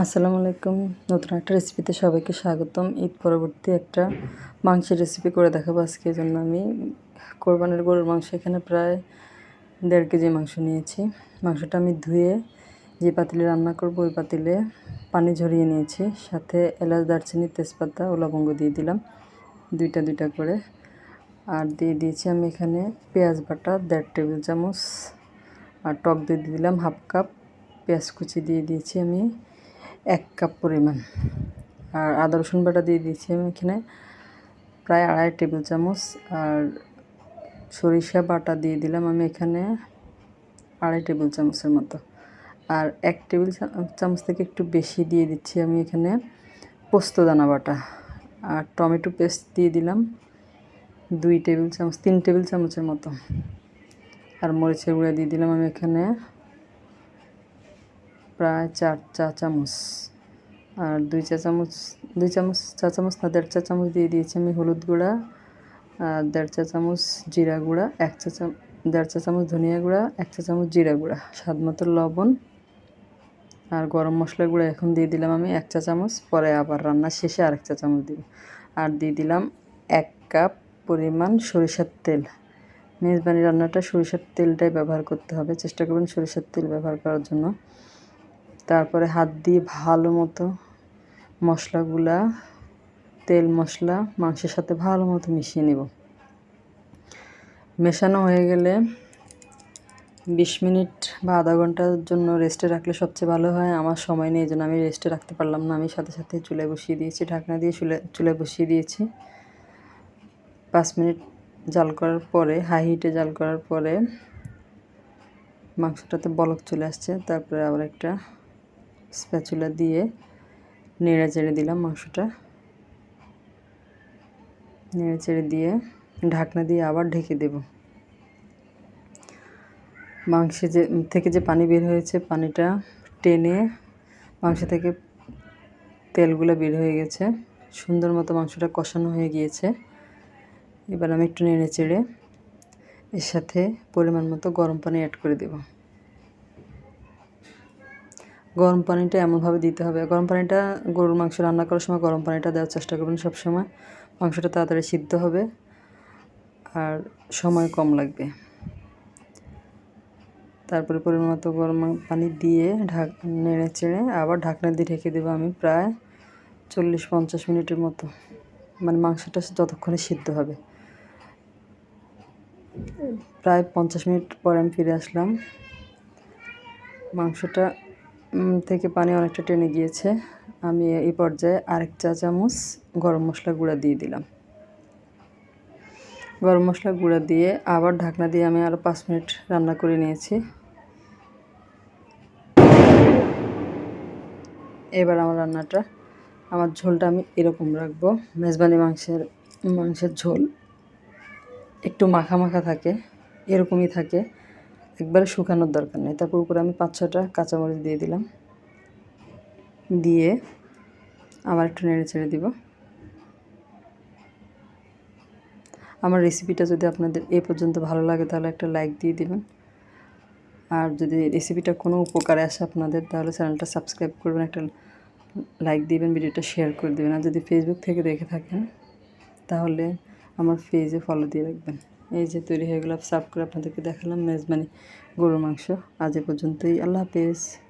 আসসালামু আলাইকুম। নতুন একটা রেসিপিতে সবাইকে স্বাগতম। ঈদ পরবর্তী একটা মাংসের রেসিপি করে দেখাবো আজকে। এই জন্য আমি কোরবানের গরুর মাংস এখানে প্রায় দেড় কেজি মাংস নিয়েছি। মাংসটা আমি ধুয়ে যে পাতিলে রান্না করব, ওই পাতিলে পানি ঝরিয়ে নিয়েছি। সাথে এলাচ, দারচিনি, তেজপাতা ও লবঙ্গ দিয়ে দিলাম। দুইটা দুইটা করে। আর দিয়ে দিয়েছি আমি এখানে পেঁয়াজ বাটা, দেড় টেবিল চামচ। আর টক দিয়ে দিলাম হাফ কাপ। পেঁয়াজ কুচি দিয়ে দিয়েছি আমি। এক কাপ পরিমাণ। আর আদা, রসুন বাটা দিয়ে দিয়েছি আমি এখানে। প্রায় আড়াই টেবিল চামচ। আর সরিষা বাটা দিয়ে দিলাম আমি এখানে আড়াই টেবিল চামচের মতো। আর এক টেবিল চামচ থেকে একটু বেশি দিয়ে দিচ্ছি আমি এখানে পোস্ত দানা বাটা। আর টমেটো পেস্ট দিয়ে দিলাম দুই টেবিল চামচ, তিন টেবিল চামচের মতো। আর মরিচের গুঁড়া দিয়ে দিলাম আমি এখানে প্রায় চার চা চামচ। আর দুই চা চামচ, দুই চামচ, চা চামচ না, দেড় চা চামচ দিয়ে দিয়েছি আমি হলুদ গুঁড়া। আর দেড় চা চামচ জিরা গুঁড়া, এক চা চামচ দেড় চা চামচ ধনিয়া গুঁড়া, এক চা চামচ জিরা গুঁড়া, স্বাদ মতো লবণ। আর গরম মশলা গুঁড়া এখন দিয়ে দিলাম আমি এক চা চামচ, পরে আবার রান্না শেষে আরেক চা চামচ দিব। আর দিয়ে দিলাম এক কাপ পরিমাণ সরিষার তেল। মেজবানি রান্নাটা সরিষার তেলটাই ব্যবহার করতে হবে। চেষ্টা করবেন সরিষার তেল ব্যবহার করার জন্য। তারপরে হাত দিয়ে ভালো মতো মশলাগুলা, তেল মশলা মাংসের সাথে ভালো মতো মিশিয়ে নেব। মেশানো হয়ে গেলে বিশ মিনিট বা আধা ঘণ্টার জন্য রেস্টে রাখলে সবচেয়ে ভালো হয়। আমার সময় নেই জন্য আমি রেস্টে রাখতে পারলাম না। আমি সাথে সাথে চুলে বসিয়ে দিয়েছি, ঢাকনা দিয়ে চুলে চুলে বসিয়ে দিয়েছি। পাঁচ মিনিট জাল করার পরে, হাই হিটে জাল করার পরে মাংসটাতে বলক চলে আসছে। তারপরে আবার একটা স্প্যাচুলা দিয়ে নেড়ে চেড়ে দিলাম মাংসটা। নেড়ে চেড়ে দিয়ে ঢাকনা দিয়ে আবার ঢেকে দেব। মাংসে যে, থেকে যে পানি বের হয়েছে, পানিটা টেনে মাংস থেকে তেলগুলো বের হয়ে গেছে। সুন্দর মতো মাংসটা কষানো হয়ে গিয়েছে। এবার আমি একটু নেড়ে চেড়ে এর সাথে পরিমাণ মতো গরম পানি অ্যাড করে দেবো। গরম পানিটা এমনভাবে দিতে হবে। গরম পানিটা গরুর মাংস রান্না করার সময় গরম পানিটা দেওয়ার চেষ্টা করবেন সবসময়। মাংসটা তাড়াতাড়ি সিদ্ধ হবে আর সময় কম লাগবে। তারপরে পরিমাণ মতো গরম পানি দিয়ে ঢাক, নেড়ে চেড়ে আবার ঢাকনা দিয়ে ঢেকে দেবো আমি প্রায় চল্লিশ পঞ্চাশ মিনিটের মতো। মানে মাংসটা যতক্ষণে সিদ্ধ হবে। প্রায় পঞ্চাশ মিনিট পরে আমি ফিরে আসলাম। মাংসটা থেকে পানি অনেকটা টেনে গিয়েছে। আমি এই পর্যায়ে আরেক চা চামচ গরম মশলা গুঁড়া দিয়ে দিলাম। গরম মশলা গুঁড়া দিয়ে আবার ঢাকনা দিয়ে আমি আরও পাঁচ মিনিট রান্না করে নিয়েছি। এবার আমার রান্নাটা, আমার ঝোলটা আমি এরকম রাখব। মেজবানি মাংসের মাংসের ঝোল একটু মাখা মাখা থাকে, এরকমই থাকে। একবারে শুকানোর দরকার নেই। তারপর উপরে আমি পাঁচ ছটা কাঁচামরিচ দিয়ে দিলাম। দিয়ে আবার একটু নেড়ে ছেড়ে দিব। আমার রেসিপিটা যদি আপনাদের এ পর্যন্ত ভালো লাগে, তাহলে একটা লাইক দিয়ে দিবেন। আর যদি রেসিপিটা কোনো উপকারে আসে আপনাদের, তাহলে চ্যানেলটা সাবস্ক্রাইব করবেন, একটা লাইক দিবেন, ভিডিওটা শেয়ার করে দেবেন। আর যদি ফেসবুক থেকে দেখে থাকেন, তাহলে আমার পেজে ফলো দিয়ে রাখবেন। এই যে তৈরি হয়ে গেল সার্ভ করে আপনাদেরকে দেখালাম মেজবানি গরুর মাংস। আজ পর্যন্তই। আল্লাহ হাফেজ।